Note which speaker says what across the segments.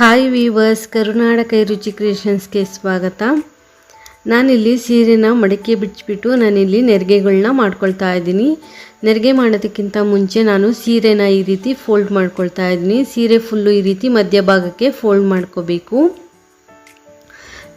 Speaker 1: Hi viewers, ಕರುನಾಡ ಕೈ ರುಚಿ ಕ್ರಿಯೇಷನ್ಸ್ಗೆ ಸ್ವಾಗತ. ನಾನಿಲ್ಲಿ ಸೀರೆನ ಮಡಕೆ ಬಿಚ್ಚಿಬಿಟ್ಟು ನಾನಿಲ್ಲಿ ನೆರಿಗೆಗಳನ್ನ ಮಾಡ್ಕೊಳ್ತಾ ಇದ್ದೀನಿ. ನೆರಿಗೆ ಮಾಡೋದಕ್ಕಿಂತ ಮುಂಚೆ ನಾನು ಸೀರೆನ ಈ ರೀತಿ ಫೋಲ್ಡ್ ಮಾಡ್ಕೊಳ್ತಾ ಇದ್ದೀನಿ. ಸೀರೆ ಫುಲ್ಲು ಈ ರೀತಿ ಮಧ್ಯಭಾಗಕ್ಕೆ ಫೋಲ್ಡ್ ಮಾಡ್ಕೋಬೇಕು.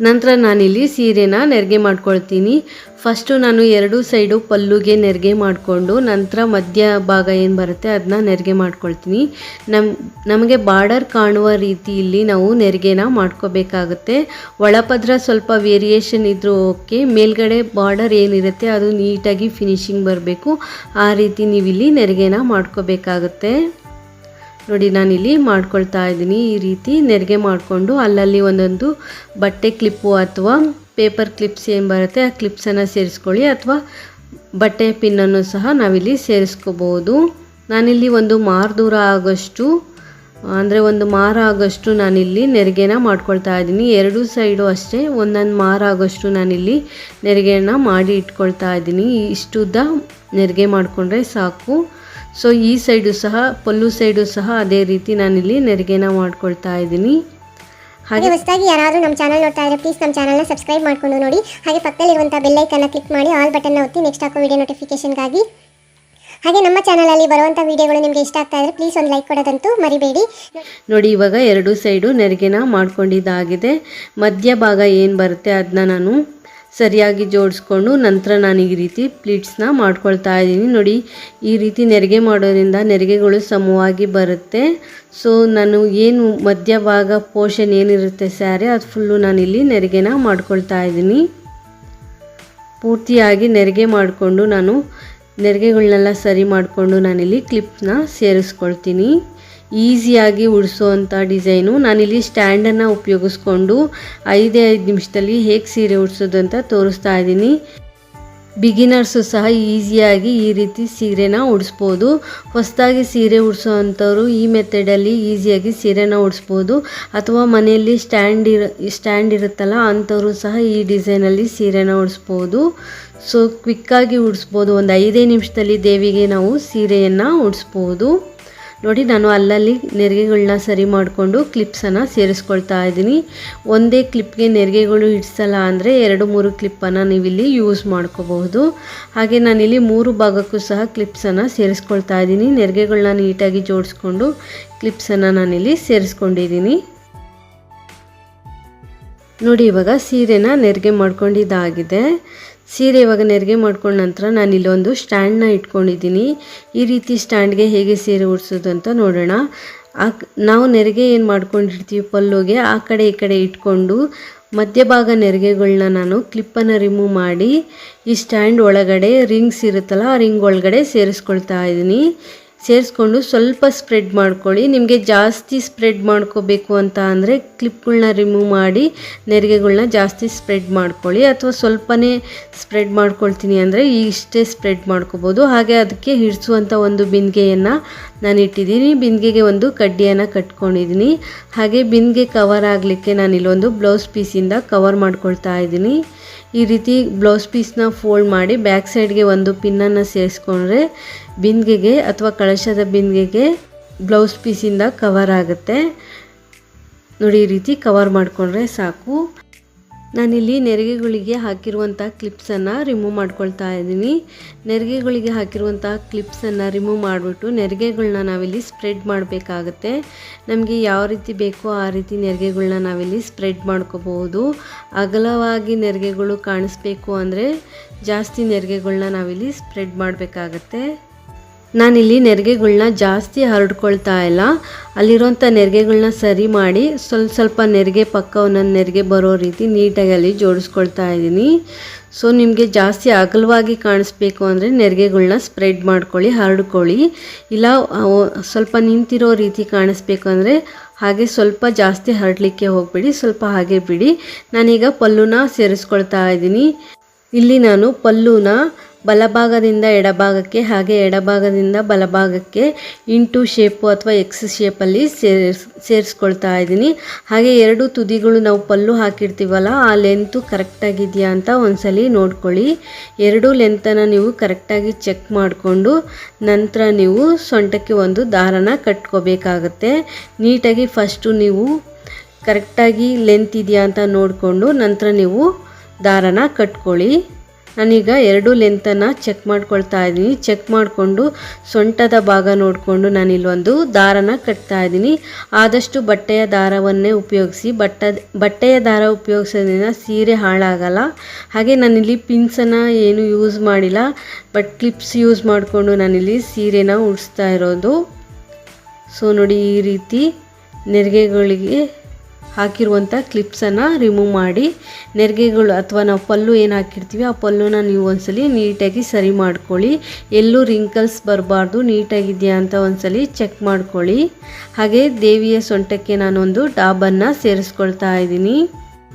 Speaker 1: ನಂತರ ನಾನಿಲ್ಲಿ ಸೀರೆನ ನೆರಿಗೆ ಮಾಡ್ಕೊಳ್ತೀನಿ. ಫಸ್ಟು ನಾನು ಎರಡು ಸೈಡು ಪಲ್ಲುಗೆ ನೆರಿಗೆ ಮಾಡಿಕೊಂಡು ನಂತರ ಮಧ್ಯ ಭಾಗ ಏನು ಬರುತ್ತೆ ಅದನ್ನ ನೆರಿಗೆ ಮಾಡ್ಕೊಳ್ತೀನಿ. ನಮ್, ನಮಗೆ ಬಾರ್ಡರ್ ಕಾಣುವ ರೀತಿಯಲ್ಲಿ ನಾವು ನೆರಿಗೆನ ಮಾಡ್ಕೋಬೇಕಾಗುತ್ತೆ. ಒಳಪದ್ರ ಸ್ವಲ್ಪ ವೇರಿಯೇಷನ್ ಇದ್ರೂ ಓಕೆ, ಮೇಲ್ಗಡೆ ಬಾರ್ಡರ್ ಏನಿರುತ್ತೆ ಅದು ನೀಟಾಗಿ ಫಿನಿಶಿಂಗ್ ಬರಬೇಕು. ಆ ರೀತಿ ನೀವಿಲ್ಲಿ ನೆರಿಗೆನ ಮಾಡ್ಕೋಬೇಕಾಗುತ್ತೆ. ನೋಡಿ ನಾನಿಲ್ಲಿ ಮಾಡ್ಕೊಳ್ತಾ ಇದ್ದೀನಿ. ಈ ರೀತಿ ನೆರಿಗೆ ಮಾಡಿಕೊಂಡು ಅಲ್ಲಲ್ಲಿ ಒಂದೊಂದು ಬಟ್ಟೆ ಕ್ಲಿಪ್ಪು ಅಥವಾ ಪೇಪರ್ ಕ್ಲಿಪ್ಸ್ ಏನು ಬರುತ್ತೆ, ಆ ಕ್ಲಿಪ್ಸನ್ನು ಸೇರಿಸ್ಕೊಳ್ಳಿ. ಅಥವಾ ಬಟ್ಟೆ ಪಿನ್ನನ್ನು ಸಹ ನಾವಿಲ್ಲಿ ಸೇರಿಸ್ಕೋಬೋದು. ನಾನಿಲ್ಲಿ ಒಂದು ಮಾರು ದೂರ ಆಗೋಷ್ಟು, ಅಂದರೆ ಒಂದು ಮಾರ ಆಗೋಷ್ಟು ನಾನಿಲ್ಲಿ ನೆರಿಗೆನ ಮಾಡ್ಕೊಳ್ತಾ ಇದ್ದೀನಿ. ಎರಡೂ ಸೈಡು ಅಷ್ಟೇ ಒಂದೊಂದು ಮಾರ ಆಗೋಷ್ಟು ನಾನಿಲ್ಲಿ ನೆರಿಗೆನ ಮಾಡಿ ಇಟ್ಕೊಳ್ತಾ ಇದ್ದೀನಿ. ಇಷ್ಟುದ್ದ ನೆರಿಗೆ ಮಾಡಿಕೊಂಡ್ರೆ ಸಾಕು. ಸೊ ಈ ಸೈಡು ಸಹ ಪಲ್ಲು ಸೈಡು ಸಹ ಅದೇ ರೀತಿ ನಾನಿಲ್ಲಿ ನೆರಿಗೆನ ಮಾಡ್ಕೊಳ್ತಾ ಇದ್ದೀನಿ.
Speaker 2: ಹಾಗೆ ಹೊಸದಾಗಿ ಯಾರಾದರೂ ನಮ್ಮ ಚಾನಲ್ ನೋಡ್ತಾ ಇದ್ರೆ ಪ್ಲೀಸ್ ನಮ್ಮ ಚಾನಲ್ನ ಸಬ್ಸ್ಕ್ರೈಬ್ ಮಾಡ್ಕೊಂಡು ನೋಡಿ. ಹಾಗೆ ಪಕ್ಕದಲ್ಲಿರುವಂಥ ಬೆಲ್ಲೈಕನ್ನ ಕ್ಲಿಕ್ ಮಾಡಿ ಆಲ್ ಬಟನ್ನ ಒತ್ತಿ ನೆಕ್ಸ್ಟ್ ಹಾಕೋ ವಿಡಿಯೋ ನೋಟಿಫಿಕೇಷನ್ಗಾಗಿ ಹಾಗೆ ನಮ್ಮ ಚಾನಲಲ್ಲಿ ಬರುವಂಥ ವಿಡಿಯೋಗಳು ನಿಮಗೆ ಇಷ್ಟ ಆಗ್ತಾ ಇದ್ರೆ ಪ್ಲೀಸ್ ಒಂದು ಲೈಕ್ ಕೊಡೋದಂತೂ ಮರಿಬೇಡಿ.
Speaker 1: ನೋಡಿ ಇವಾಗ ಎರಡು ಸೈಡು ನೆರಿಗೆನ ಮಾಡ್ಕೊಂಡಿದ್ದಾಗಿದೆ. ಮಧ್ಯ ಭಾಗ ಏನು ಬರುತ್ತೆ ಅದನ್ನ ನಾನು ಸರಿಯಾಗಿ ಜೋಡಿಸ್ಕೊಂಡು ನಂತರ ನಾನು ಈ ರೀತಿ ಪ್ಲೀಟ್ಸ್ನ ಮಾಡ್ಕೊಳ್ತಾ ಇದ್ದೀನಿ. ನೋಡಿ, ಈ ರೀತಿ ನೆರಿಗೆ ಮಾಡೋದ್ರಿಂದ ನೆರಿಗೆಗಳು ಸಮವಾಗಿ ಬರುತ್ತೆ. ಸೊ, ನಾನು ಏನು ಮಧ್ಯಭಾಗ ಪೋರ್ಷನ್ ಏನಿರುತ್ತೆ ಸ್ಯಾರಿ, ಅದು ಫುಲ್ಲು ನಾನಿಲ್ಲಿ ನೆರಿಗೆನ ಮಾಡ್ಕೊಳ್ತಾ ಇದ್ದೀನಿ. ಪೂರ್ತಿಯಾಗಿ ನೆರಿಗೆ ಮಾಡಿಕೊಂಡು ನಾನು ನೆರಿಗೆಗಳನ್ನೆಲ್ಲ ಸರಿ ಮಾಡಿಕೊಂಡು ನಾನಿಲ್ಲಿ ಕ್ಲಿಪ್ನ ಸೇರಿಸ್ಕೊಳ್ತೀನಿ. ಈಸಿಯಾಗಿ ಉಡಿಸುವಂಥ ಡಿಸೈನು. ನಾನಿಲ್ಲಿ ಸ್ಟ್ಯಾಂಡನ್ನು ಉಪಯೋಗಿಸ್ಕೊಂಡು ಐದೇ ಐದು ನಿಮಿಷದಲ್ಲಿ ಹೇಗೆ ಸೀರೆ ಉಡಿಸೋದು ಅಂತ ತೋರಿಸ್ತಾ ಇದ್ದೀನಿ. ಬಿಗಿನರ್ಸು ಸಹ ಈಸಿಯಾಗಿ ಈ ರೀತಿ ಸೀರೆನ ಉಡಿಸ್ಬೋದು. ಹೊಸದಾಗಿ ಸೀರೆ ಉಡಿಸೋ ಅಂಥವ್ರು ಈ ಮೆಥಡಲ್ಲಿ ಈಸಿಯಾಗಿ ಸೀರೆನ ಉಡಿಸ್ಬೋದು. ಅಥವಾ ಮನೆಯಲ್ಲಿ ಸ್ಟ್ಯಾಂಡ್ ಇರ ಸ್ಟ್ಯಾಂಡ್ ಇರುತ್ತಲ್ಲ, ಅಂಥವರು ಸಹ ಈ ಡಿಸೈನಲ್ಲಿ ಸೀರೆನ ಉಡಿಸ್ಬೋದು. ಸೊ ಕ್ವಿಕ್ಕಾಗಿ ಉಡಿಸ್ಬೋದು. ಒಂದು ಐದೇ ನಿಮಿಷದಲ್ಲಿ ದೇವಿಗೆ ನಾವು ಸೀರೆಯನ್ನು ಉಡಿಸ್ಬೋದು. ನೋಡಿ, ನಾನು ಅಲ್ಲಲ್ಲಿ ನೆರಿಗೆಗಳನ್ನ ಸರಿ ಮಾಡಿಕೊಂಡು ಕ್ಲಿಪ್ಸನ್ನು ಸೇರಿಸ್ಕೊಳ್ತಾ ಇದ್ದೀನಿ. ಒಂದೇ ಕ್ಲಿಪ್ಗೆ ನೆರಿಗೆಗಳು ಹಿಡಿಸಲ್ಲ ಅಂದರೆ ಎರಡು, ಮೂರು ಕ್ಲಿಪ್ಪನ್ನು ನೀವಿಲ್ಲಿ ಯೂಸ್ ಮಾಡ್ಕೋಬಹುದು. ಹಾಗೆ ನಾನಿಲ್ಲಿ ಮೂರು ಭಾಗಕ್ಕೂ ಸಹ ಕ್ಲಿಪ್ಸನ್ನು ಸೇರಿಸ್ಕೊಳ್ತಾ ಇದ್ದೀನಿ. ನೆರಿಗೆಗಳನ್ನ ನೀಟಾಗಿ ಜೋಡಿಸ್ಕೊಂಡು ಕ್ಲಿಪ್ಸನ್ನು ನಾನಿಲ್ಲಿ ಸೇರಿಸ್ಕೊಂಡಿದ್ದೀನಿ. ನೋಡಿ, ಇವಾಗ ಸೀರೆನ ನೆರಿಗೆ ಮಾಡ್ಕೊಂಡಿದ್ದಾಗಿದೆ. ಸೀರೆ ಇವಾಗ ನೆರಿಗೆ ಮಾಡ್ಕೊಂಡ ನಂತರ ನಾನು ಇಲ್ಲೊಂದು ಸ್ಟ್ಯಾಂಡ್ನ ಇಟ್ಕೊಂಡಿದ್ದೀನಿ. ಈ ರೀತಿ ಸ್ಟ್ಯಾಂಡ್ಗೆ ಹೇಗೆ ಸೀರೆ ಉಡ್ಸೋದು ಅಂತ ನೋಡೋಣ. ಆ ನಾವು ನೆರಿಗೆ ಏನು ಮಾಡ್ಕೊಂಡಿರ್ತೀವಿ ಪಲ್ಲುಗೆ, ಆ ಕಡೆ ಈ ಕಡೆ ಇಟ್ಕೊಂಡು ಮಧ್ಯಭಾಗ ನೆರಿಗೆಗಳನ್ನ ನಾನು ಕ್ಲಿಪ್ಪನ್ನು ರಿಮೂವ್ ಮಾಡಿ ಈ ಸ್ಟ್ಯಾಂಡ್ ಒಳಗಡೆ ರಿಂಗ್ಸ್ ಇರುತ್ತಲ್ಲ ಆ ರಿಂಗ್ ಒಳಗಡೆ ಸೇರಿಸ್ಕೊಳ್ತಾ ಇದ್ದೀನಿ ಸೇರಿಸ್ಕೊಂಡು ಸ್ವಲ್ಪ ಸ್ಪ್ರೆಡ್ ಮಾಡ್ಕೊಳ್ಳಿ. ನಿಮಗೆ ಜಾಸ್ತಿ ಸ್ಪ್ರೆಡ್ ಮಾಡ್ಕೋಬೇಕು ಅಂತ ಅಂದರೆ ಕ್ಲಿಪ್ಗಳನ್ನ ರಿಮೂವ್ ಮಾಡಿ ನೆರಿಗೆಗಳನ್ನ ಜಾಸ್ತಿ ಸ್ಪ್ರೆಡ್ ಮಾಡ್ಕೊಳ್ಳಿ. ಅಥವಾ ಸ್ವಲ್ಪನೇ ಸ್ಪ್ರೆಡ್ ಮಾಡ್ಕೊಳ್ತೀನಿ ಅಂದರೆ ಇಷ್ಟೇ ಸ್ಪ್ರೆಡ್ ಮಾಡ್ಕೋಬೋದು. ಹಾಗೆ ಅದಕ್ಕೆ ಹಿಡಿಸುವಂಥ ಒಂದು ಬಿಂದಿಗೆಯನ್ನು ನಾನು ಇಟ್ಟಿದ್ದೀನಿ. ಬಿಂದಿಗೆಗೆ ಒಂದು ಕಡ್ಡಿಯನ್ನು ಕಟ್ಕೊಂಡಿದ್ದೀನಿ. ಹಾಗೆ ಬಿಂದಿಗೆ ಕವರ್ ಆಗಲಿಕ್ಕೆ ನಾನು ಇಲ್ಲೊಂದು ಬ್ಲೌಸ್ ಪೀಸಿಂದ ಕವರ್ ಮಾಡ್ಕೊಳ್ತಾ ಇದ್ದೀನಿ. ಈ ರೀತಿ ಬ್ಲೌಸ್ ಪೀಸ್ನ ಫೋಲ್ಡ್ ಮಾಡಿ ಬ್ಯಾಕ್ ಸೈಡ್ಗೆ ಒಂದು ಪಿನ್ನನ್ನು ಸೇರಿಸ್ಕೊಂಡ್ರೆ ಬಿಂದಿಗೆಗೆ ಅಥವಾ ಕಳಶದ ಬಿಂದಿಗೆಗೆ ಬ್ಲೌಸ್ ಪೀಸಿಂದ ಕವರ್ ಆಗುತ್ತೆ. ನೋಡಿ, ಈ ರೀತಿ ಕವರ್ ಮಾಡಿಕೊಂಡ್ರೆ ಸಾಕು. ನಾನಿಲ್ಲಿ ನೆರಿಗೆಗಳಿಗೆ ಹಾಕಿರುವಂಥ ಕ್ಲಿಪ್ಸನ್ನು ರಿಮೂವ್ ಮಾಡ್ಕೊಳ್ತಾ ಇದ್ದೀನಿ. ನೆರಿಗೆಗಳಿಗೆ ಹಾಕಿರುವಂಥ ಕ್ಲಿಪ್ಸನ್ನು ರಿಮೂವ್ ಮಾಡಿಬಿಟ್ಟು ನೆರಿಗೆಗಳನ್ನ ನಾವಿಲ್ಲಿ ಸ್ಪ್ರೆಡ್ ಮಾಡಬೇಕಾಗತ್ತೆ. ನಮಗೆ ಯಾವ ರೀತಿ ಬೇಕೋ ಆ ರೀತಿ ನೆರಿಗೆಗಳನ್ನ ನಾವಿಲ್ಲಿ ಸ್ಪ್ರೆಡ್ ಮಾಡ್ಕೋಬಹುದು. ಅಗಲವಾಗಿ ನೆರಿಗೆಗಳು ಕಾಣಿಸ್ಬೇಕು ಅಂದರೆ ಜಾಸ್ತಿ ನೆರಿಗೆಗಳನ್ನ ನಾವಿಲ್ಲಿ ಸ್ಪ್ರೆಡ್ ಮಾಡಬೇಕಾಗತ್ತೆ. ನಾನಿಲ್ಲಿ ನೆರಿಗೆಗಳನ್ನ ಜಾಸ್ತಿ ಹರಡ್ಕೊಳ್ತಾ ಇಲ್ಲ. ಅಲ್ಲಿರೋಂಥ ನೆರಿಗೆಗಳನ್ನ ಸರಿ ಮಾಡಿ ಸ್ವಲ್ಪ ಸ್ವಲ್ಪ ನೆರಿಗೆ ಪಕ್ಕ ಒಂದೊಂದು ನೆರಿಗೆ ಬರೋ ರೀತಿ ನೀಟಾಗಿ ಅಲ್ಲಿ ಜೋಡಿಸ್ಕೊಳ್ತಾ ಇದ್ದೀನಿ. ಸೊ, ನಿಮಗೆ ಜಾಸ್ತಿ ಅಗಲವಾಗಿ ಕಾಣಿಸ್ಬೇಕು ಅಂದರೆ ನೆರಿಗೆಗಳನ್ನ ಸ್ಪ್ರೆಡ್ ಮಾಡ್ಕೊಳ್ಳಿ, ಹರಡ್ಕೊಳ್ಳಿ. ಇಲ್ಲ ಸ್ವಲ್ಪ ನಿಂತಿರೋ ರೀತಿ ಕಾಣಿಸ್ಬೇಕು ಅಂದರೆ ಹಾಗೆ ಸ್ವಲ್ಪ ಜಾಸ್ತಿ ಹರಡಲಿಕ್ಕೆ ಹೋಗಬೇಡಿ, ಸ್ವಲ್ಪ ಹಾಗೆ ಬಿಡಿ. ನಾನೀಗ ಪಲ್ಲುನ ಸೇರಿಸ್ಕೊಳ್ತಾ ಇದ್ದೀನಿ. ಇಲ್ಲಿ ನಾನು ಪಲ್ಲುನ ಬಲಭಾಗದಿಂದ ಎಡಭಾಗಕ್ಕೆ ಹಾಗೆ ಎಡಭಾಗದಿಂದ ಬಲಭಾಗಕ್ಕೆ ಇಂಟು ಶೇಪು ಅಥವಾ ಎಕ್ಸ್ ಶೇಪಲ್ಲಿ ಸೇರಿಸ್, ಸೇರಿಸ್ಕೊಳ್ತಾ ಇದ್ದೀನಿ. ಹಾಗೆ ಎರಡು ತುದಿಗಳು ನಾವು ಪಲ್ಲು ಹಾಕಿರ್ತೀವಲ್ಲ, ಆ ಲೆಂತು ಕರೆಕ್ಟಾಗಿದೆಯಾ ಅಂತ ಒಂದ್ಸಲಿ ನೋಡ್ಕೊಳ್ಳಿ. ಎರಡು ಲೆಂತನ್ನು ನೀವು ಕರೆಕ್ಟಾಗಿ ಚೆಕ್ ಮಾಡಿಕೊಂಡು ನಂತರ ನೀವು ಸೊಂಟಕ್ಕೆ ಒಂದು ದಾರನ ಕಟ್ಕೋಬೇಕಾಗತ್ತೆ. ನೀಟಾಗಿ ಫಸ್ಟು ನೀವು ಕರೆಕ್ಟಾಗಿ ಲೆಂತ್ ಇದೆಯಾ ಅಂತ ನೋಡಿಕೊಂಡು ನಂತರ ನೀವು ದಾರನ ಕಟ್ಕೊಳ್ಳಿ. ನಾನೀಗ ಎರಡು ಲೆಂತನ್ನು ಚೆಕ್ ಮಾಡ್ಕೊಳ್ತಾ ಇದ್ದೀನಿ. ಚೆಕ್ ಮಾಡಿಕೊಂಡು ಸೊಂಟದ ಭಾಗ ನೋಡಿಕೊಂಡು ನಾನಿಲ್ಲೊಂದು ದಾರನ ಕಟ್ತಾ ಇದ್ದೀನಿ. ಆದಷ್ಟು ಬಟ್ಟೆಯ ದಾರವನ್ನೇ ಉಪಯೋಗಿಸಿ. ಬಟ್ಟ, ಬಟ್ಟೆಯ ದಾರ ಉಪಯೋಗಿಸೋದ್ರಿಂದ ಸೀರೆ ಹಾಳಾಗಲ್ಲ. ಹಾಗೆ ನಾನಿಲ್ಲಿ ಪಿನ್ಸನ್ನು ಏನು ಯೂಸ್ ಮಾಡಿಲ್ಲ. ಬಟ್ ಕ್ಲಿಪ್ಸ್ ಯೂಸ್ ಮಾಡಿಕೊಂಡು ನಾನಿಲ್ಲಿ ಸೀರೆನ ಉಡಿಸ್ತಾ ಇರೋದು. ಸೊ ನೋಡಿ ಈ ರೀತಿ ನೆರಿಗೆಗಳಿಗೆ ಹಾಕಿರುವಂಥ ಕ್ಲಿಪ್ಸನ್ನು ರಿಮೂವ್ ಮಾಡಿ, ನೆರಿಗೆಗಳು ಅಥವಾ ನಾವು ಪಲ್ಲು ಏನು ಹಾಕಿರ್ತೀವಿ, ಆ ಪಲ್ಲುನ ನೀವು ಒಂದ್ಸಲಿ ನೀಟಾಗಿ ಸರಿ ಮಾಡ್ಕೊಳ್ಳಿ. ಎಲ್ಲೂ ರಿಂಕಲ್ಸ್ ಬರಬಾರ್ದು, ನೀಟಾಗಿದೆಯಾ ಅಂತ ಒಂದ್ಸಲಿ ಚೆಕ್ ಮಾಡ್ಕೊಳ್ಳಿ. ಹಾಗೆ ದೇವಿಯ ಸೊಂಟಕ್ಕೆ ನಾನೊಂದು ಡಾಬನ್ನು ಸೇರಿಸ್ಕೊಳ್ತಾ ಇದ್ದೀನಿ.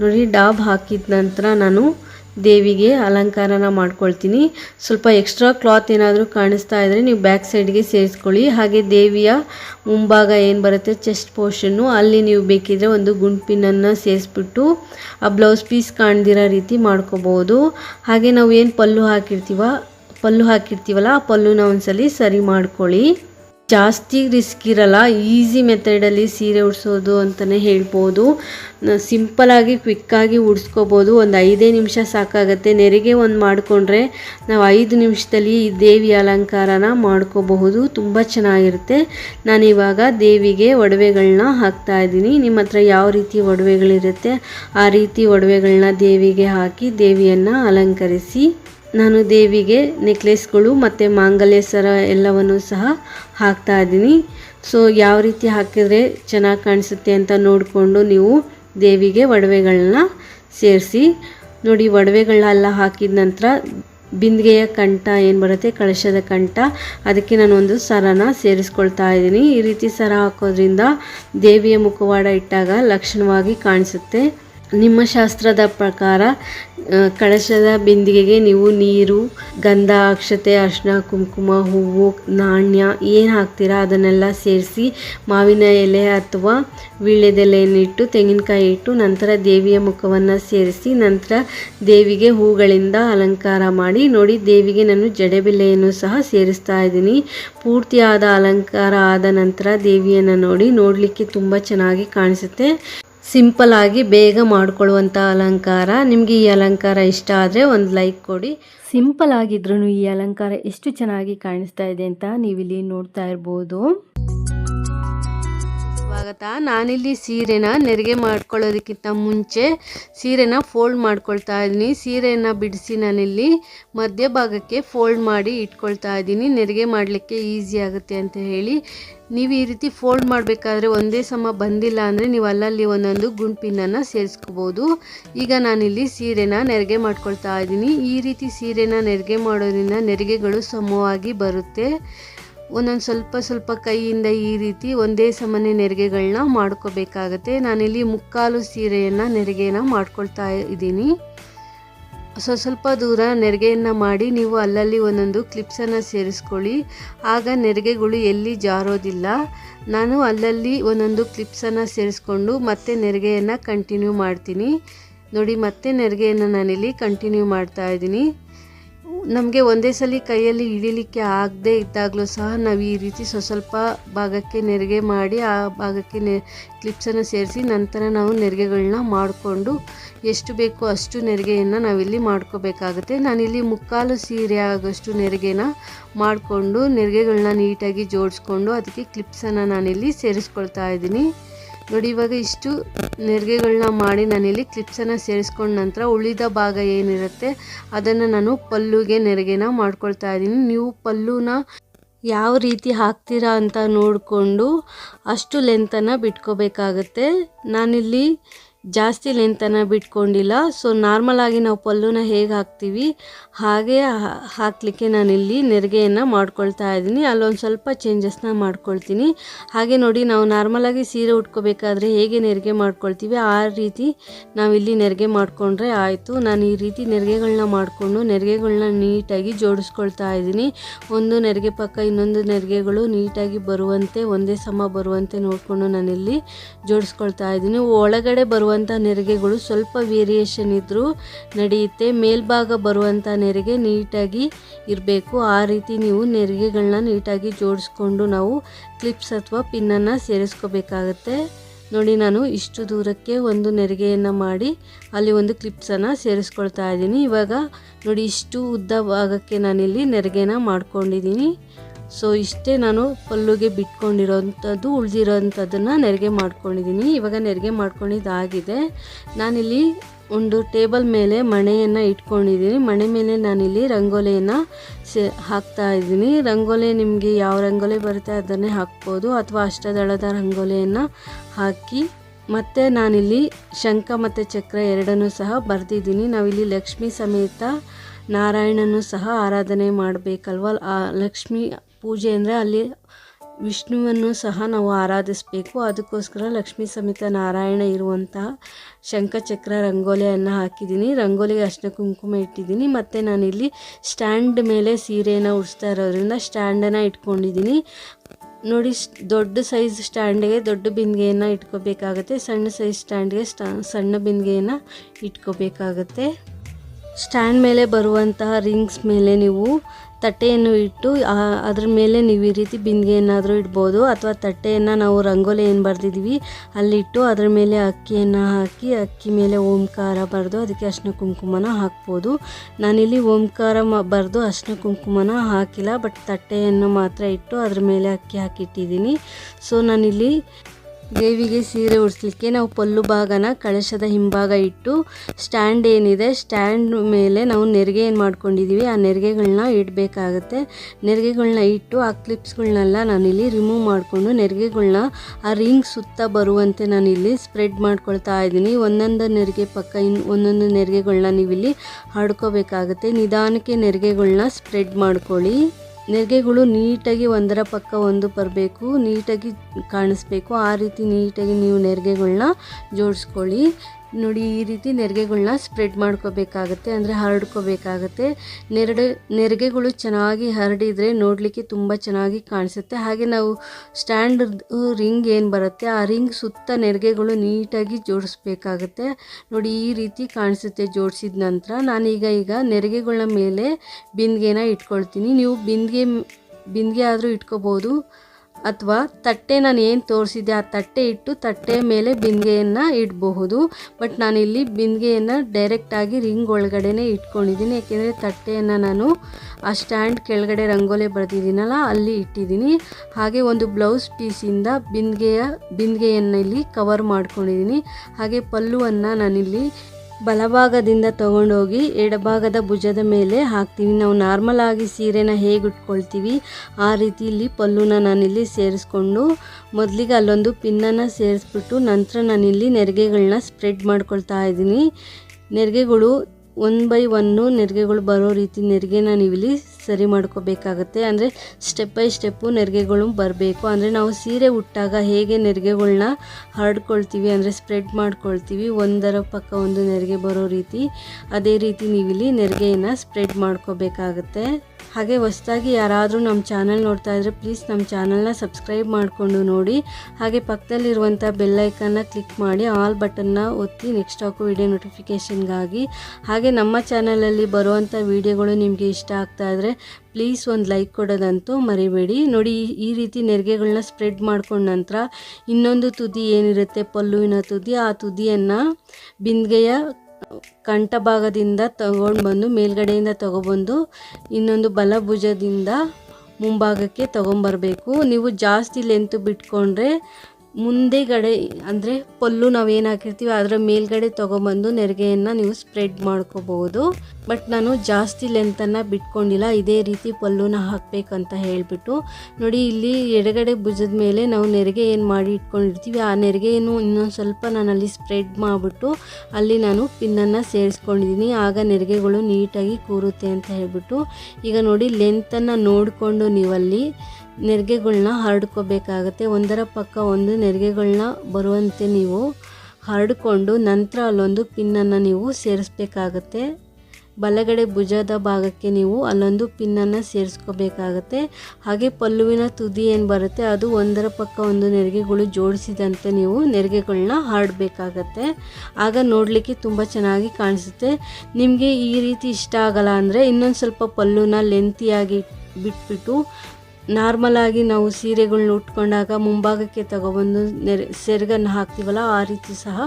Speaker 1: ನೋಡಿ, ಡಾಬ್ ಹಾಕಿದ ನಂತರ ನಾನು ದೇವಿಗೆ ಅಲಂಕಾರನ ಮಾಡ್ಕೊಳ್ತೀನಿ. ಸ್ವಲ್ಪ ಎಕ್ಸ್ಟ್ರಾ ಕ್ಲಾತ್ ಏನಾದರೂ ಕಾಣಿಸ್ತಾ ಇದ್ದರೆ ನೀವು ಬ್ಯಾಕ್ ಸೈಡ್ಗೆ ಸೇರಿಸ್ಕೊಳ್ಳಿ. ಹಾಗೆ ದೇವಿಯ ಮುಂಭಾಗ ಏನು ಬರುತ್ತೆ? ಚೆಸ್ಟ್ ಪೋರ್ಷನ್ನು ಅಲ್ಲಿ ನೀವು ಬೇಕಿದ್ರೆ ಒಂದು ಗುಂಡ್ಪಿನನ್ನು ಸೇರಿಸ್ಬಿಟ್ಟು ಆ ಬ್ಲೌಸ್ ಪೀಸ್ ಕಾಣ್ದಿರೋ ರೀತಿ ಮಾಡ್ಕೋಬೋದು. ಹಾಗೆ ನಾವು ಏನು ಪಲ್ಲು ಹಾಕಿರ್ತೀವ, ಪಲ್ಲು ಹಾಕಿರ್ತೀವಲ್ಲ, ಆ ಪಲ್ಲುನ ಒಂದ್ಸಲಿ ಸರಿ ಮಾಡ್ಕೊಳ್ಳಿ. ಜಾಸ್ತಿ ರಿಸ್ಕ್ ಇರಲ್ಲ ಈಸಿ ಮೆಥಡಲ್ಲಿ ಸೀರೆ ಉಡ್ಸೋದು ಅಂತಲೇ ಹೇಳ್ಬೋದು. ಸಿಂಪಲಾಗಿ ಕ್ವಿಕ್ಕಾಗಿ ಉಡ್ಸ್ಕೋಬೋದು. ಒಂದು ಐದೇ ನಿಮಿಷ ಸಾಕಾಗುತ್ತೆ. ನೆರಿಗೆ ಒಂದು ಮಾಡಿಕೊಂಡ್ರೆ ನಾವು ಐದು ನಿಮಿಷದಲ್ಲಿ ಈ ದೇವಿ ಅಲಂಕಾರನ ಮಾಡ್ಕೋಬಹುದು. ತುಂಬ ಚೆನ್ನಾಗಿರುತ್ತೆ. ನಾನಿವಾಗ ದೇವಿಗೆ ಒಡವೆಗಳನ್ನ ಹಾಕ್ತಾ ಇದ್ದೀನಿ. ನಿಮ್ಮ ಹತ್ರ ಯಾವ ರೀತಿ ಒಡವೆಗಳಿರುತ್ತೆ, ಆ ರೀತಿ ಒಡವೆಗಳನ್ನ ದೇವಿಗೆ ಹಾಕಿ ದೇವಿಯನ್ನು ಅಲಂಕರಿಸಿ. ನಾನು ದೇವಿಗೆ ನೆಕ್ಲೆಸ್ಗಳು ಮತ್ತು ಮಾಂಗಲ್ಯ ಸರ ಎಲ್ಲವನ್ನು ಸಹ ಹಾಕ್ತಾ ಇದ್ದೀನಿ. ಸೊ ಯಾವ ರೀತಿ ಹಾಕಿದರೆ ಚೆನ್ನಾಗಿ ಕಾಣಿಸುತ್ತೆ ಅಂತ ನೋಡಿಕೊಂಡು ನೀವು ದೇವಿಗೆ ಒಡವೆಗಳನ್ನ ಸೇರಿಸಿ. ನೋಡಿ, ಒಡವೆಗಳನ್ನೆಲ್ಲ ಹಾಕಿದ ನಂತರ ಬಿಂದಿಗೆಯ ಕಂಠ ಏನು ಬರುತ್ತೆ? ಕಳಶದ ಕಂಠ. ಅದಕ್ಕೆ ನಾನು ಒಂದು ಸರನ ಸೇರಿಸ್ಕೊಳ್ತಾ ಇದ್ದೀನಿ. ಈ ರೀತಿ ಸರ ಹಾಕೋದ್ರಿಂದ ದೇವಿಯ ಮುಖವಾಡ ಇಟ್ಟಾಗ ಲಕ್ಷಣವಾಗಿ ಕಾಣಿಸುತ್ತೆ. ನಿಮ್ಮ ಶಾಸ್ತ್ರದ ಪ್ರಕಾರ ಕಳಶದ ಬಿಂದಿಗೆಗೆ ನೀವು ನೀರು, ಗಂಧ, ಅಕ್ಷತೆ ಅರ್ಶಿನ ಕುಂಕುಮ, ಹೂವು, ನಾಣ್ಯ ಏನು ಹಾಕ್ತೀರಾ ಅದನ್ನೆಲ್ಲ ಸೇರಿಸಿ ಮಾವಿನ ಎಲೆ ಅಥವಾ ವೀಳ್ಯದೆಲೆಯನ್ನಿಟ್ಟು ತೆಂಗಿನಕಾಯಿ ಇಟ್ಟು, ನಂತರ ದೇವಿಯ ಮುಖವನ್ನು ಸೇರಿಸಿ, ನಂತರ ದೇವಿಗೆ ಹೂಗಳಿಂದ ಅಲಂಕಾರ ಮಾಡಿ, ನೋಡಿ ದೇವಿಗೆ ನಾನು ಜಡೆಬಿಲ್ಲೆಯನ್ನು ಸಹ ಸೇರಿಸ್ತಾ ಇದ್ದೀನಿ. ಪೂರ್ತಿಯಾದ ಅಲಂಕಾರ ಆದ ನಂತರ ದೇವಿಯನ್ನು ನೋಡಿ ನೋಡಲಿಕ್ಕೆ ತುಂಬ ಚೆನ್ನಾಗಿ ಕಾಣಿಸುತ್ತೆ. ಸಿಂಪಲ್ ಆಗಿ ಬೇಗ ಮಾಡ್ಕೊಳ್ಳುವಂಥ ಅಲಂಕಾರ. ನಿಮಗೆ ಈ ಅಲಂಕಾರ ಇಷ್ಟ ಆದರೆ ಒಂದು ಲೈಕ್ ಕೊಡಿ. ಸಿಂಪಲ್ ಆಗಿದ್ರೂ ಈ ಅಲಂಕಾರ ಎಷ್ಟು ಚೆನ್ನಾಗಿ ಕಾಣಿಸ್ತಾ ಇದೆ ಅಂತ ನೀವಿಲ್ಲಿ ನೋಡ್ತಾ ಇರ್ಬೋದು. ಸ್ವಾಗತ. ನಾನಿಲ್ಲಿ ಸೀರೆನ ನೆರಿಗೆ ಮಾಡ್ಕೊಳ್ಳೋದಕ್ಕಿಂತ ಮುಂಚೆ ಸೀರೆನ ಫೋಲ್ಡ್ ಮಾಡ್ಕೊಳ್ತಾ ಇದ್ದೀನಿ. ಸೀರೆಯನ್ನು ಬಿಡಿಸಿ ನಾನಿಲ್ಲಿ ಮಧ್ಯಭಾಗಕ್ಕೆ ಫೋಲ್ಡ್ ಮಾಡಿ ಇಟ್ಕೊಳ್ತಾ ಇದ್ದೀನಿ. ನೆರಿಗೆ ಮಾಡಲಿಕ್ಕೆ ಈಸಿ ಆಗುತ್ತೆ ಅಂತ ಹೇಳಿ. ನೀವು ಈ ರೀತಿ ಫೋಲ್ಡ್ ಮಾಡಬೇಕಾದ್ರೆ ಒಂದೇ ಸಮ ಬಂದಿಲ್ಲ ಅಂದರೆ ನೀವು ಅಲ್ಲಲ್ಲಿ ಒಂದೊಂದು ಗುಂಪಿನನ್ನು ಸೇರಿಸ್ಕೋಬೋದು. ಈಗ ನಾನಿಲ್ಲಿ ಸೀರೆನ ನೆರಿಗೆ ಮಾಡ್ಕೊಳ್ತಾ ಇದ್ದೀನಿ. ಈ ರೀತಿ ಸೀರೆನ ನೆರಿಗೆ ಮಾಡೋದ್ರಿಂದ ನೆರಿಗೆಗಳು ಸಮವಾಗಿ ಬರುತ್ತೆ. ಒಂದೊಂದು ಸ್ವಲ್ಪ ಸ್ವಲ್ಪ ಕೈಯಿಂದ ಈ ರೀತಿ ಒಂದೇ ಸಮನೆ ನೆರಿಗೆಗಳನ್ನ ಮಾಡ್ಕೋಬೇಕಾಗತ್ತೆ. ನಾನಿಲ್ಲಿ ಮುಕ್ಕಾಲು ಸೀರೆಯನ್ನು ನೆರಿಗೆಯನ್ನು ಮಾಡ್ಕೊಳ್ತಾ ಇದ್ದೀನಿ. ಸೊ, ಸ್ವಲ್ಪ ದೂರ ನೆರಿಗೆಯನ್ನು ಮಾಡಿ ನೀವು ಅಲ್ಲಲ್ಲಿ ಒಂದೊಂದು ಕ್ಲಿಪ್ಸನ್ನು ಸೇರಿಸ್ಕೊಳ್ಳಿ. ಆಗ ನೆರಿಗೆಗಳು ಎಲ್ಲಿ ಜಾರೋದಿಲ್ಲ. ನಾನು ಅಲ್ಲಲ್ಲಿ ಒಂದೊಂದು ಕ್ಲಿಪ್ಸನ್ನು ಸೇರಿಸ್ಕೊಂಡು ಮತ್ತೆ ನೆರಿಗೆಯನ್ನು ಕಂಟಿನ್ಯೂ ಮಾಡ್ತೀನಿ. ನೋಡಿ, ಮತ್ತೆ ನೆರಿಗೆಯನ್ನು ನಾನಿಲ್ಲಿ ಕಂಟಿನ್ಯೂ ಮಾಡ್ತಾ ಇದ್ದೀನಿ. ನಮಗೆ ಒಂದೇ ಸಲ ಕೈಯಲ್ಲಿ ಹಿಡಿಲಿಕ್ಕೆ ಆಗದೆ ಇದ್ದಾಗಲೂ ಸಹ ನಾವು ಈ ರೀತಿ ಸ್ವಸ್ವಲ್ಪ ಭಾಗಕ್ಕೆ ನೆರಿಗೆ ಮಾಡಿ ಆ ಭಾಗಕ್ಕೆ ನೆ ಕ್ಲಿಪ್ಸನ್ನು ಸೇರಿಸಿ ನಂತರ ನಾವು ನೆರಿಗೆಗಳನ್ನ ಮಾಡಿಕೊಂಡು ಎಷ್ಟು ಬೇಕೋ ಅಷ್ಟು ನೆರಿಗೆಯನ್ನು ನಾವಿಲ್ಲಿ ಮಾಡ್ಕೋಬೇಕಾಗುತ್ತೆ. ನಾನಿಲ್ಲಿ ಮುಕ್ಕಾಲು ಸೀರೆ ಆಗೋಷ್ಟು ನೆರಿಗೆನ ಮಾಡಿಕೊಂಡು ನೆರಿಗೆಗಳನ್ನ ನೀಟಾಗಿ ಜೋಡಿಸ್ಕೊಂಡು ಅದಕ್ಕೆ ಕ್ಲಿಪ್ಸನ್ನು ನಾನಿಲ್ಲಿ ಸೇರಿಸ್ಕೊಳ್ತಾ ಇದ್ದೀನಿ. ನೋಡಿ, ಇವಾಗ ಇಷ್ಟು ನೆರಿಗೆಗಳನ್ನ ಮಾಡಿ ನಾನಿಲ್ಲಿ ಕ್ಲಿಪ್ಸನ್ನು ಸೇರಿಸ್ಕೊಂಡ ನಂತರ ಉಳಿದ ಭಾಗ ಏನಿರುತ್ತೆ, ಅದನ್ನು ನಾನು ಪಲ್ಲುಗೆ ನೆರಿಗೆನ ಮಾಡ್ಕೊಳ್ತಾ ಇದ್ದೀನಿ. ನೀವು ಪಲ್ಲುನ ಯಾವ ರೀತಿ ಹಾಕ್ತೀರಾ ಅಂತ ನೋಡಿಕೊಂಡು ಅಷ್ಟು ಲೆಂತನ್ನು ಬಿಟ್ಕೋಬೇಕಾಗತ್ತೆ. ನಾನಿಲ್ಲಿ ಜಾಸ್ತಿ ಲೆಂತನ್ನು ಬಿಟ್ಕೊಂಡಿಲ್ಲ. ಸೊ ನಾರ್ಮಲಾಗಿ ನಾವು ಪಲ್ಲುನ ಹೇಗೆ ಹಾಕ್ತೀವಿ, ಹಾಗೆ ಹಾಕಲಿಕ್ಕೆ ನಾನಿಲ್ಲಿ ನೆರಿಗೆಯನ್ನು ಮಾಡ್ಕೊಳ್ತಾ ಇದ್ದೀನಿ. ಅಲ್ಲೊಂದು ಸ್ವಲ್ಪ ಚೇಂಜಸ್ನ ಮಾಡ್ಕೊಳ್ತೀನಿ. ಹಾಗೆ ನೋಡಿ, ನಾವು ನಾರ್ಮಲಾಗಿ ಸೀರೆ ಉಟ್ಕೋಬೇಕಾದ್ರೆ ಹೇಗೆ ನೆರಿಗೆ ಮಾಡ್ಕೊಳ್ತೀವಿ, ಆ ರೀತಿ ನಾವಿಲ್ಲಿ ನೆರಿಗೆ ಮಾಡಿಕೊಂಡ್ರೆ ಆಯಿತು. ನಾನು ಈ ರೀತಿ ನೆರಿಗೆಗಳನ್ನ ಮಾಡಿಕೊಂಡು ನೆರಿಗೆಗಳನ್ನ ನೀಟಾಗಿ ಜೋಡಿಸ್ಕೊಳ್ತಾ ಇದ್ದೀನಿ. ಒಂದು ನೆರಿಗೆ ಪಕ್ಕ ಇನ್ನೊಂದು ನೆರಿಗೆಗಳು ನೀಟಾಗಿ ಬರುವಂತೆ, ಒಂದೇ ಸಮ ಬರುವಂತೆ ನೋಡಿಕೊಂಡು ನಾನಿಲ್ಲಿ ಜೋಡಿಸ್ಕೊಳ್ತಾ ಇದ್ದೀನಿ. ಒಳಗಡೆ ಬರುವಂಥ ನೆರಿಗೆಗಳು ಸ್ವಲ್ಪ ವೇರಿಯೇಷನ್ ಇದ್ದರೂ ನಡೆಯುತ್ತೆ. ಮೇಲ್ಭಾಗ ಬರುವಂಥ ನೆರಿಗೆ ನೀಟಾಗಿ ಇರಬೇಕು. ಆ ರೀತಿ ನೀವು ನೆರಿಗೆಗಳನ್ನ ನೀಟಾಗಿ ಜೋಡಿಸ್ಕೊಂಡು ನಾವು ಕ್ಲಿಪ್ಸ್ ಅಥವಾ ಪಿನ್ನನ್ನು ಸೇರಿಸ್ಕೋಬೇಕಾಗತ್ತೆ. ನೋಡಿ, ನಾನು ಇಷ್ಟು ದೂರಕ್ಕೆ ಒಂದು ನೆರಿಗೆಯನ್ನು ಮಾಡಿ ಅಲ್ಲಿ ಒಂದು ಕ್ಲಿಪ್ಸನ್ನು ಸೇರಿಸ್ಕೊಳ್ತಾ ಇದ್ದೀನಿ. ಇವಾಗ ನೋಡಿ, ಇಷ್ಟು ಉದ್ದ ಭಾಗಕ್ಕೆ ನಾನಿಲ್ಲಿ ನೆರಿಗೆನ ಮಾಡ್ಕೊಂಡಿದ್ದೀನಿ. ಸೊ ಇಷ್ಟೇ ನಾನು ಪಲ್ಲುಗೆ ಬಿಟ್ಕೊಂಡಿರೋಂಥದ್ದು, ಉಳಿದಿರೋಂಥದ್ದನ್ನು ನೆರಿಗೆ ಮಾಡ್ಕೊಂಡಿದ್ದೀನಿ. ಇವಾಗ ನೆರಿಗೆ ಮಾಡ್ಕೊಂಡಿದ್ದಾಗಿದೆ. ನಾನಿಲ್ಲಿ ಒಂದು ಟೇಬಲ್ ಮೇಲೆ ಮಣೆಯನ್ನು ಇಟ್ಕೊಂಡಿದ್ದೀನಿ. ಮಣೆ ಮೇಲೆ ನಾನಿಲ್ಲಿ ರಂಗೋಲಿಯನ್ನು ಸೆ ಹಾಕ್ತಾ ಇದ್ದೀನಿ. ರಂಗೋಲಿ ನಿಮಗೆ ಯಾವ ರಂಗೋಲಿ ಬರುತ್ತೆ ಅದನ್ನೇ ಹಾಕ್ಬೋದು. ಅಥವಾ ಅಷ್ಟದಳದ ರಂಗೋಲಿಯನ್ನು ಹಾಕಿ, ಮತ್ತು ನಾನಿಲ್ಲಿ ಶಂಖ ಮತ್ತು ಚಕ್ರ ಎರಡನ್ನೂ ಸಹ ಬರೆದಿದ್ದೀನಿ. ನಾವಿಲ್ಲಿ ಲಕ್ಷ್ಮೀ ಸಮೇತ ನಾರಾಯಣನೂ ಸಹ ಆರಾಧನೆ ಮಾಡಬೇಕಲ್ವ? ಆ ಲಕ್ಷ್ಮಿ ಪೂಜೆ ಅಂದರೆ ಅಲ್ಲಿ ವಿಷ್ಣುವನ್ನು ಸಹ ನಾವು ಆರಾಧಿಸಬೇಕು. ಅದಕ್ಕೋಸ್ಕರ ಲಕ್ಷ್ಮೀ ಸಮೇತ ನಾರಾಯಣ ಇರುವಂತಹ ಶಂಖಚಕ್ರ ರಂಗೋಲಿಯನ್ನು ಹಾಕಿದ್ದೀನಿ. ರಂಗೋಲಿಗೆ ಅಷ್ಟೇ ಕುಂಕುಮ ಇಟ್ಟಿದ್ದೀನಿ. ಮತ್ತು ನಾನಿಲ್ಲಿ ಸ್ಟ್ಯಾಂಡ್ ಮೇಲೆ ಸೀರೆಯನ್ನು ಉಡಿಸ್ತಾ ಇರೋದ್ರಿಂದ ಸ್ಟ್ಯಾಂಡನ್ನು ಇಟ್ಕೊಂಡಿದ್ದೀನಿ. ನೋಡಿ ದೊಡ್ಡ ಸೈಜ್ ಸ್ಟ್ಯಾಂಡ್ಗೆ ದೊಡ್ಡ ಬಿಂದಿಗೆಯನ್ನು ಇಟ್ಕೋಬೇಕಾಗತ್ತೆ. ಸಣ್ಣ ಸೈಜ್ ಸ್ಟ್ಯಾಂಡ್ಗೆ ಸ್ಟಾ ಸಣ್ಣ ಬಿಂದಿಗೆಯನ್ನು ಇಟ್ಕೋಬೇಕಾಗತ್ತೆ. ಸ್ಟ್ಯಾಂಡ್ ಮೇಲೆ ಬರುವಂತಹ ರಿಂಗ್ಸ್ ಮೇಲೆ ನೀವು ತಟ್ಟೆಯನ್ನು ಇಟ್ಟು ಅದ್ರ ಮೇಲೆ ನೀವು ಈ ರೀತಿ ಏನಾದರೂ ಇಡ್ಬೋದು. ಅಥವಾ ತಟ್ಟೆಯನ್ನು ನಾವು ರಂಗೋಲಿ ಏನು ಬರೆದಿದ್ದೀವಿ ಅಲ್ಲಿಟ್ಟು ಅದ್ರ ಮೇಲೆ ಅಕ್ಕಿಯನ್ನು ಹಾಕಿ, ಅಕ್ಕಿ ಮೇಲೆ ಓಂಕಾರ ಬರೆದು ಅದಕ್ಕೆ ಅರ್ಶಿನ ಕುಂಕುಮನ ಹಾಕ್ಬೋದು. ನಾನಿಲ್ಲಿ ಓಂಕಾರ ಮ, ಬರೆದು ಅರ್ಶಿನ ಕುಂಕುಮನ ಹಾಕಿಲ್ಲ, ಬಟ್ ತಟ್ಟೆಯನ್ನು ಮಾತ್ರ ಇಟ್ಟು ಅದ್ರ ಮೇಲೆ ಅಕ್ಕಿ ಹಾಕಿಟ್ಟಿದ್ದೀನಿ. ಸೊ ನಾನಿಲ್ಲಿ ದೇವಿಗೆ ಸೀರೆ ಉಡಿಸ್ಲಿಕ್ಕೆ ನಾವು ಪಲ್ಲು ಭಾಗನ ಕಳಶದ ಹಿಂಭಾಗ ಇಟ್ಟು ಸ್ಟ್ಯಾಂಡ್ ಏನಿದೆ, ಸ್ಟ್ಯಾಂಡ್ ಮೇಲೆ ನಾವು ನೆರಿಗೆ ಏನು ಮಾಡ್ಕೊಂಡಿದ್ದೀವಿ ಆ ನೆರಿಗೆಗಳನ್ನ ಇಡಬೇಕಾಗತ್ತೆ. ನೆರಿಗೆಗಳನ್ನ ಇಟ್ಟು ಆ ಕ್ಲಿಪ್ಸ್ಗಳನ್ನೆಲ್ಲ ನಾನಿಲ್ಲಿ ರಿಮೂವ್ ಮಾಡಿಕೊಂಡು ನೆರಿಗೆಗಳನ್ನ ಆ ರಿಂಗ್ ಸುತ್ತ ಬರುವಂತೆ ನಾನಿಲ್ಲಿ ಸ್ಪ್ರೆಡ್ ಮಾಡ್ಕೊಳ್ತಾ ಇದ್ದೀನಿ. ಒಂದೊಂದು ನೆರಿಗೆ ಪಕ್ಕ ಇನ್ನು ಒಂದೊಂದು ನೆರಿಗೆಗಳನ್ನ ನೀವಿಲ್ಲಿ ಹಡ್ಕೋಬೇಕಾಗತ್ತೆ. ನಿಧಾನಕ್ಕೆ ನೆರಿಗೆಗಳನ್ನ ಸ್ಪ್ರೆಡ್ ಮಾಡ್ಕೊಳ್ಳಿ. ನೆರಿಗೆಗಳು ನೀಟಾಗಿ ಒಂದರ ಪಕ್ಕ ಒಂದು ಬರಬೇಕು ನೀಟಾಗಿ ಕಾಣಿಸ್ಬೇಕು. ಆ ರೀತಿ ನೀಟಾಗಿ ನೀವು ನೆರಿಗೆಗಳನ್ನ ಜೋಡಿಸ್ಕೊಳ್ಳಿ. ನೋಡಿ, ಈ ರೀತಿ ನೆರಿಗೆಗಳನ್ನ ಸ್ಪ್ರೆಡ್ ಮಾಡ್ಕೋಬೇಕಾಗತ್ತೆ, ಅಂದರೆ ಹರಡ್ಕೋಬೇಕಾಗತ್ತೆ. ನೆರಡು, ನೆರಿಗೆಗಳು ಚೆನ್ನಾಗಿ ಹರಡಿದರೆ ನೋಡಲಿಕ್ಕೆ ತುಂಬ ಚೆನ್ನಾಗಿ ಕಾಣಿಸುತ್ತೆ. ಹಾಗೆ ನಾವು ಸ್ಟ್ಯಾಂಡ್ ರಿಂಗ್ ಏನು ಬರುತ್ತೆ, ಆ ರಿಂಗ್ ಸುತ್ತ ನೆರಿಗೆಗಳು ನೀಟಾಗಿ ಜೋಡಿಸ್ಬೇಕಾಗತ್ತೆ. ನೋಡಿ, ಈ ರೀತಿ ಕಾಣಿಸುತ್ತೆ ಜೋಡಿಸಿದ ನಂತರ ನಾನೀಗ ಈಗ ನೆರಿಗೆಗಳ ಮೇಲೆ ಬಿಂದಿಗೆನ ಇಟ್ಕೊಳ್ತೀನಿ. ನೀವು ಬಿಂದಿಗೆ ಬಿಂದಿಗೆ ಆದರೂ ಇಟ್ಕೋಬೋದು. ಅಥವಾ ತಟ್ಟೆ ನಾನು ಏನು ತೋರಿಸಿದ್ದೆ ಆ ತಟ್ಟೆ ಇಟ್ಟು ತಟ್ಟೆ ಮೇಲೆ ಬಿಂದಿಗೆಯನ್ನು ಇಡಬಹುದು. ಬಟ್ ನಾನಿಲ್ಲಿ ಬಿಂದಿಗೆಯನ್ನು ಡೈರೆಕ್ಟಾಗಿ ರಿಂಗ್ ಒಳಗಡೆನೇ ಇಟ್ಕೊಂಡಿದ್ದೀನಿ. ಯಾಕೆಂದರೆ ತಟ್ಟೆಯನ್ನು ನಾನು ಆ ಸ್ಟ್ಯಾಂಡ್ ಕೆಳಗಡೆ ರಂಗೋಲೆ ಬರೆದಿದ್ದೀನಲ್ಲ, ಅಲ್ಲಿ ಇಟ್ಟಿದ್ದೀನಿ. ಹಾಗೆ ಒಂದು ಬ್ಲೌಸ್ ಪೀಸಿಂದ ಬಿಂದಿಗೆಯ, ಬಿಂದಿಗೆಯನ್ನು ಇಲ್ಲಿ ಕವರ್ ಮಾಡ್ಕೊಂಡಿದ್ದೀನಿ. ಹಾಗೆ ಪಲ್ಲುವನ್ನು ನಾನಿಲ್ಲಿ ಬಲಭಾಗದಿಂದ ತಗೊಂಡೋಗಿ ಎಡಭಾಗದ ಭುಜದ ಮೇಲೆ ಹಾಕ್ತೀವಿ. ನಾವು ನಾರ್ಮಲ್ ಆಗಿ ಸೀರೆನ ಹೇಗೆ ಉಟ್ಕೊಳ್ತೀವಿ, ಆ ರೀತಿ ಇಲ್ಲಿ ಪಲ್ಲುನ ನಾನಿಲ್ಲಿ ಸೇರಿಸ್ಕೊಂಡು ಮೊದಲಿಗೆ ಅಲ್ಲೊಂದು ಪಿನ್ನನ್ನು ಸೇರಿಸ್ಬಿಟ್ಟು ನಂತರ ನಾನಿಲ್ಲಿ ನೆರಿಗೆಗಳನ್ನ ಸ್ಪ್ರೆಡ್ ಮಾಡ್ಕೊಳ್ತಾ ಇದ್ದೀನಿ. ನೆರಿಗೆಗಳು ಒನ್ ಬೈ ಒನ್ನು ನೆರಿಗೆಗಳು ಬರೋ ರೀತಿ ನೆರಿಗೆನ ನೀವಿಲ್ಲಿ ಸರಿ ಮಾಡ್ಕೋಬೇಕಾಗತ್ತೆ. ಅಂದರೆ ಸ್ಟೆಪ್ ಬೈ ಸ್ಟೆಪ್ಪು ನೆರಿಗೆಗಳು ಬರಬೇಕು. ಅಂದರೆ ನಾವು ಸೀರೆ ಉಟ್ಟಾಗ ಹೇಗೆ ನೆರಿಗೆಗಳನ್ನ ಹರಡ್ಕೊಳ್ತೀವಿ ಅಂದರೆ ಸ್ಪ್ರೆಡ್ ಮಾಡ್ಕೊಳ್ತೀವಿ, ಒಂದರ ಪಕ್ಕ ಒಂದು ನೆರಿಗೆ ಬರೋ ರೀತಿ, ಅದೇ ರೀತಿ ನೀವಿಲ್ಲಿ ನೆರಿಗೆಯನ್ನು ಸ್ಪ್ರೆಡ್ ಮಾಡ್ಕೋಬೇಕಾಗತ್ತೆ. ಹಾಗೆ ಹೊಸದಾಗಿ ಯಾರಾದರೂ ನಮ್ಮ ಚಾನಲ್ ನೋಡ್ತಾ ಇದ್ದರೆ ಪ್ಲೀಸ್ ನಮ್ಮ ಚಾನಲ್ನ ಸಬ್ಸ್ಕ್ರೈಬ್ ಮಾಡಿಕೊಂಡು ನೋಡಿ. ಹಾಗೆ ಪಕ್ಕದಲ್ಲಿರುವಂಥ ಬೆಲ್ಲೈಕನ್ನ ಕ್ಲಿಕ್ ಮಾಡಿ ಆಲ್ ಬಟನ್ನ ಒತ್ತಿ ನೆಕ್ಸ್ಟ್ ಹಾಕೋ ವಿಡಿಯೋ ನೋಟಿಫಿಕೇಷನ್ಗಾಗಿ. ಹಾಗೆ ನಮ್ಮ ಚಾನಲಲ್ಲಿ ಬರುವಂಥ ವಿಡಿಯೋಗಳು ನಿಮಗೆ ಇಷ್ಟ ಆಗ್ತಾ ಇದ್ದರೆ ಪ್ಲೀಸ್ ಒಂದು ಲೈಕ್ ಕೊಡೋದಂತೂ ಮರಿಬೇಡಿ. ನೋಡಿ, ಈ- ರೀತಿ ನೆರಿಗೆಗಳನ್ನ ಸ್ಪ್ರೆಡ್ ಮಾಡ್ಕೊಂಡ ನಂತರ ಇನ್ನೊಂದು ತುದಿ ಏನಿರುತ್ತೆ, ಪಲ್ಲುವಿನ ತುದಿ, ಆ ತುದಿಯನ್ನು ಬಿಂದಿಗೆಯ ಕಂಠ ಭಾಗದಿಂದ ತಗೊಂಡು ಬಂದು ಮೇಲ್ಗಡೆಯಿಂದ ತಗೊಬಂದು ಇನ್ನೊಂದು ಬಲಭುಜದಿಂದ ಮುಂಭಾಗಕ್ಕೆ ತಗೊಂಬರಬೇಕು. ನೀವು ಜಾಸ್ತಿ ಲೆಂತ್ ಬಿಟ್ಕೊಂಡ್ರೆ ಮುಂದೆಗಡೆ ಅಂದರೆ ಪಲ್ಲು ಏನು ಹಾಕಿರ್ತೀವಿ ಅದರ ಮೇಲ್ಗಡೆ ತೊಗೊಂಬಂದು ನೆರಿಗೆಯನ್ನು ನೀವು ಸ್ಪ್ರೆಡ್ ಮಾಡ್ಕೋಬಹುದು. ಬಟ್ ನಾನು ಜಾಸ್ತಿ ಲೆಂತನ್ನು ಬಿಟ್ಕೊಂಡಿಲ್ಲ. ಇದೇ ರೀತಿ ಪಲ್ಲುನ ಹಾಕಬೇಕಂತ ಹೇಳಿಬಿಟ್ಟು. ನೋಡಿ, ಇಲ್ಲಿ ಎಡಗಡೆ ಭುಜದ ಮೇಲೆ ನಾವು ನೆರಿಗೆ ಏನು ಮಾಡಿ ಇಟ್ಕೊಂಡಿರ್ತೀವಿ, ಆ ನೆರಿಗೆಯನ್ನು ಇನ್ನೊಂದು ಸ್ವಲ್ಪ ನಾನು ಅಲ್ಲಿ ಸ್ಪ್ರೆಡ್ ಮಾಡಿಬಿಟ್ಟು ಅಲ್ಲಿ ನಾನು ಪಿನ್ನನ್ನು ಸೇರಿಸ್ಕೊಂಡಿದ್ದೀನಿ. ಆಗ ನೆರಿಗೆಗಳು ನೀಟಾಗಿ ಕೂರುತ್ತೆ ಅಂತ ಹೇಳಿಬಿಟ್ಟು. ಈಗ ನೋಡಿ ಲೆಂತನ್ನು ನೋಡಿಕೊಂಡು ನೀವಲ್ಲಿ ನೆರಿಗೆಗಳ್ನ ಹರಡ್ಕೋಬೇಕಾಗತ್ತೆ. ಒಂದರ ಪಕ್ಕ ಒಂದು ನೆರಿಗೆಗಳನ್ನ ಬರುವಂತೆ ನೀವು ಹರಡಿಕೊಂಡು ನಂತರ ಅಲ್ಲೊಂದು ಪಿನ್ನನ್ನು ನೀವು ಸೇರಿಸ್ಬೇಕಾಗತ್ತೆ. ಬಲಗಡೆ ಭುಜದ ಭಾಗಕ್ಕೆ ನೀವು ಅಲ್ಲೊಂದು ಪಿನ್ನನ್ನು ಸೇರಿಸ್ಕೋಬೇಕಾಗತ್ತೆ. ಹಾಗೆ ಪಲ್ಲುವಿನ ತುದಿ ಏನು ಬರುತ್ತೆ, ಅದು ಒಂದರ ಪಕ್ಕ ಒಂದು ನೆರಿಗೆಗಳು ಜೋಡಿಸಿದಂತೆ ನೀವು ನೆರಿಗೆಗಳನ್ನ ಹರಡಬೇಕಾಗತ್ತೆ ಆಗ ನೋಡಲಿಕ್ಕೆ ತುಂಬ ಚೆನ್ನಾಗಿ ಕಾಣಿಸುತ್ತೆ. ನಿಮಗೆ ಈ ರೀತಿ ಇಷ್ಟ ಆಗಲ್ಲ ಅಂದರೆ ಇನ್ನೊಂದು ಸ್ವಲ್ಪ ಪಲ್ಲುನ ಲೆಂತಿಯಾಗಿ ಬಿಟ್ಬಿಟ್ಟು ನಾರ್ಮಲ್ ಆಗಿ ನಾವು ಸೀರೆಗಳನ್ನ ಉಟ್ಕೊಂಡಾಗ ಮುಂಭಾಗಕ್ಕೆ ತಗೊಬಂದು ನೆರೆ, ಸೆರಗನ್ನು ಹಾಕ್ತೀವಲ್ಲ, ಆ ರೀತಿ ಸಹ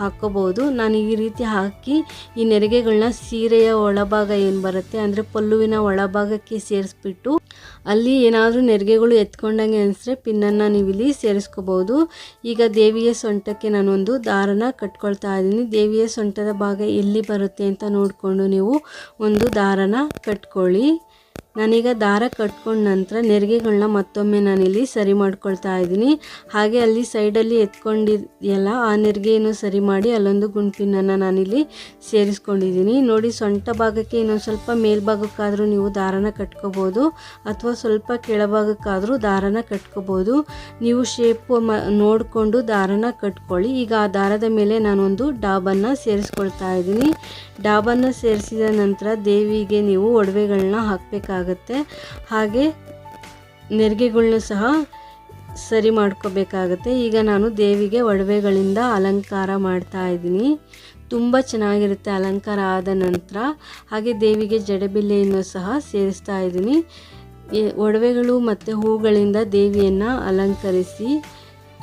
Speaker 1: ಹಾಕ್ಕೋಬೋದು. ನಾನು ಈ ರೀತಿ ಹಾಕಿ ಈ ನೆರಿಗೆಗಳನ್ನ ಸೀರೆಯ ಒಳಭಾಗ ಏನು ಬರುತ್ತೆ ಅಂದರೆ ಪಲ್ಲುವಿನ ಒಳಭಾಗಕ್ಕೆ ಸೇರಿಸ್ಬಿಟ್ಟು ಅಲ್ಲಿ ಏನಾದರೂ ನೆರಿಗೆಗಳು ಎತ್ಕೊಂಡಂಗೆ ಅನಿಸಿದ್ರೆ ಪಿನ್ನನ್ನು ನೀವು ಇಲ್ಲಿ ಸೇರಿಸ್ಕೋಬೋದು. ಈಗ ದೇವಿಯ ಸೊಂಟಕ್ಕೆ ನಾನೊಂದು ದಾರನ ಕಟ್ಕೊಳ್ತಾ ಇದ್ದೀನಿ. ದೇವಿಯ ಸೊಂಟದ ಭಾಗ ಎಲ್ಲಿ ಬರುತ್ತೆ ಅಂತ ನೋಡಿಕೊಂಡು ನೀವು ಒಂದು ದಾರನ ಕಟ್ಕೊಳ್ಳಿ. ನಾನೀಗ ದಾರ ಕಟ್ಕೊಂಡ ನಂತರ ನೆರಿಗೆಗಳನ್ನ ಮತ್ತೊಮ್ಮೆ ನಾನಿಲ್ಲಿ ಸರಿ ಮಾಡ್ಕೊಳ್ತಾ ಇದ್ದೀನಿ. ಹಾಗೆ ಅಲ್ಲಿ ಸೈಡಲ್ಲಿ ಎತ್ಕೊಂಡಿದೆಯಲ್ಲ, ಆ ನೆರಿಗೆಯನ್ನು ಸರಿ ಮಾಡಿ ಅಲ್ಲೊಂದು ಗುಂಪಿನನ್ನು ನಾನಿಲ್ಲಿ ಸೇರಿಸ್ಕೊಂಡಿದ್ದೀನಿ. ನೋಡಿ, ಸೊಂಟ ಭಾಗಕ್ಕೆ ಇನ್ನೊಂದು ಸ್ವಲ್ಪ ಮೇಲ್ಭಾಗಕ್ಕಾದರೂ ನೀವು ದಾರನ ಕಟ್ಕೋಬೋದು, ಅಥವಾ ಸ್ವಲ್ಪ ಕೆಳಭಾಗಕ್ಕಾದರೂ ದಾರನ ಕಟ್ಕೋಬೋದು. ನೀವು ಶೇಪು ಮ, ನೋಡಿಕೊಂಡು ದಾರನ ಕಟ್ಕೊಳ್ಳಿ. ಈಗ ಆ ದಾರದ ಮೇಲೆ ನಾನೊಂದು ಡಾಬನ್ನು ಸೇರಿಸ್ಕೊಳ್ತಾ ಇದ್ದೀನಿ. ಡಾಬನ್ನು ಸೇರಿಸಿದ ನಂತರ ದೇವಿಗೆ ನೀವು ಒಡವೆಗಳನ್ನ ಹಾಕಬೇಕಾಗತ್ತೆ. ಹಾಗೆ ನೆರಿಗೆಗಳನ್ನ ಸಹ ಸರಿ ಮಾಡ್ಕೋಬೇಕಾಗತ್ತೆ. ಈಗ ನಾನು ದೇವಿಗೆ ಒಡವೆಗಳಿಂದ ಅಲಂಕಾರ ಮಾಡ್ತಾ ಇದ್ದೀನಿ. ತುಂಬ ಚೆನ್ನಾಗಿರುತ್ತೆ ಅಲಂಕಾರ ಆದ ನಂತರ. ಹಾಗೆ ದೇವಿಗೆ ಜಡೆಬಿಲ್ಲೆಯನ್ನು ಸಹ ಸೇರಿಸ್ತಾ ಇದ್ದೀನಿ. ಒಡವೆಗಳು ಮತ್ತು ಹೂಗಳಿಂದ ದೇವಿಯನ್ನು ಅಲಂಕರಿಸಿ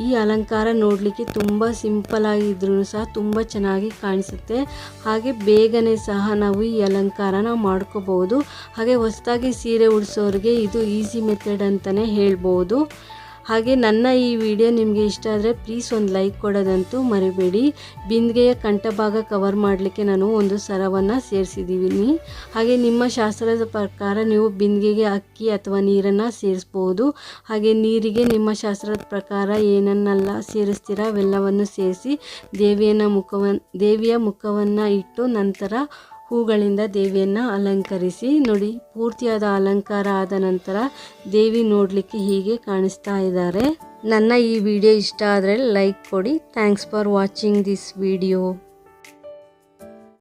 Speaker 1: ಈ ಅಲಂಕಾರ ನೋಡಲಿಕ್ಕೆ ತುಂಬ ಸಿಂಪಲ್ ಆಗಿದ್ರೂ ಸಹ ತುಂಬ ಚೆನ್ನಾಗಿ ಕಾಣಿಸುತ್ತೆ. ಹಾಗೆ ಬೇಗನೆ ಸಹ ನಾವು ಈ ಅಲಂಕಾರನ ಮಾಡ್ಕೋಬಹುದು. ಹಾಗೆ ಹೊಸದಾಗಿ ಸೀರೆ ಉಡಿಸೋರಿಗೆ ಇದು ಈಸಿ ಮೆಥಡ್ ಅಂತಲೇ ಹೇಳ್ಬೋದು. ಹಾಗೆ ನನ್ನ ಈ ವಿಡಿಯೋ ನಿಮಗೆ ಇಷ್ಟ ಆದರೆ ಪ್ಲೀಸ್ ಒಂದು ಲೈಕ್ ಕೊಡೋದಂತೂ ಮರಿಬೇಡಿ. ಬಿಂದಿಗೆಯ ಕಂಠಭಾಗ ಕವರ್ ಮಾಡಲಿಕ್ಕೆ ನಾನು ಒಂದು ಸರವನ್ನು ಸೇರಿಸಿದ್ದೀನಿ ಹಾಗೆ ನಿಮ್ಮ ಶಾಸ್ತ್ರದ ಪ್ರಕಾರ ನೀವು ಬಿಂದಿಗೆಗೆ ಅಕ್ಕಿ ಅಥವಾ ನೀರನ್ನು ಸೇರಿಸ್ಬೋದು. ಹಾಗೆ ನೀರಿಗೆ ನಿಮ್ಮ ಶಾಸ್ತ್ರದ ಪ್ರಕಾರ ಏನನ್ನೆಲ್ಲ ಸೇರಿಸ್ತೀರ ಅವೆಲ್ಲವನ್ನು ಸೇರಿಸಿ ದೇವಿಯನ್ನು ಮುಖವನ್ನು ದೇವಿಯ ಮುಖವನ್ನು ಇಟ್ಟು ನಂತರ ಹೂಗಳಿಂದ ದೇವಿಯನ್ನು ಅಲಂಕರಿಸಿ, ನೋಡಿ, ಪೂರ್ತಿಯಾದ ಅಲಂಕಾರ ಆದ ನಂತರ ದೇವಿ ನೋಡಲಿಕ್ಕೆ ಹೀಗೆ ಕಾಣಿಸ್ತಾ ಇದ್ದಾರೆ. ನನ್ನ ಈ ವಿಡಿಯೋ ಇಷ್ಟ ಆದರೆ ಲೈಕ್ ಕೊಡಿ. Thanks for watching this video